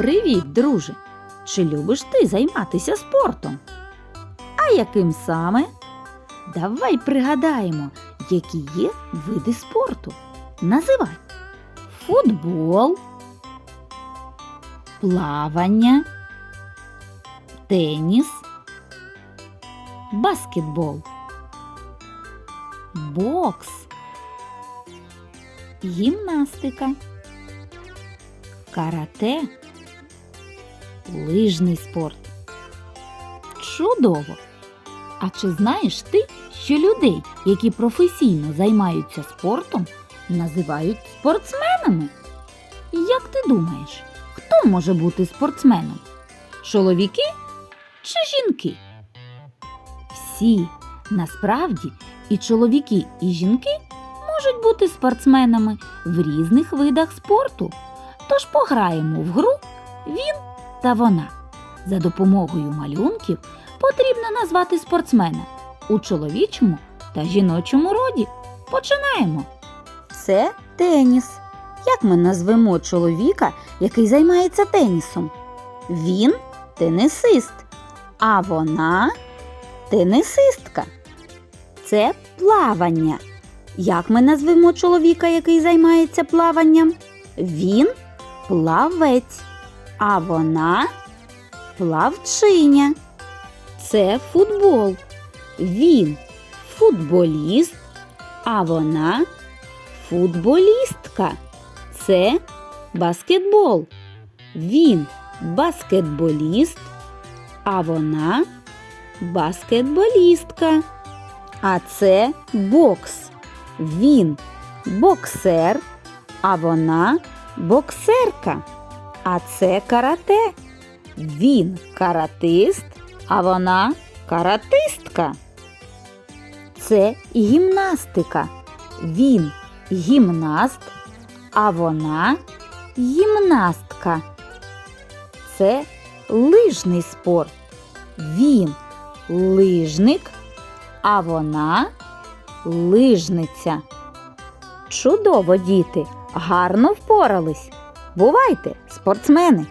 Привіт, друже! Чи любиш ти займатися спортом? А яким саме? Давай пригадаємо, які є види спорту. Називай футбол, плавання, теніс, баскетбол, бокс, гімнастика, карате, лижний спорт. Чудово! А чи знаєш ти, що людей, які професійно займаються спортом, називають спортсменами? Як ти думаєш, хто може бути спортсменом? Чоловіки чи жінки? Всі насправді і чоловіки, і жінки можуть бути спортсменами в різних видах спорту. Тож пограємо в гру він та вона. За допомогою малюнків потрібно назвати спортсмена у чоловічому та жіночому роді. Починаємо. Це теніс. Як ми назвемо чоловіка, який займається тенісом? Він тенісист, а вона тенісистка. Це плавання. Як ми назвемо чоловіка, який займається плаванням? Він плавець, а вона плавчиня. Це футбол. Він футболіст, а вона футболістка. Це баскетбол. Він баскетболіст, а вона баскетболістка. А це бокс. Він боксер, а вона боксерка. А це карате. Він каратист, а вона каратистка. Це гімнастика. Він гімнаст, а вона гімнастка. Це лижний спорт. Він лижник, а вона лижниця. Чудово, діти, гарно впорались. Бувайте, спортсмени!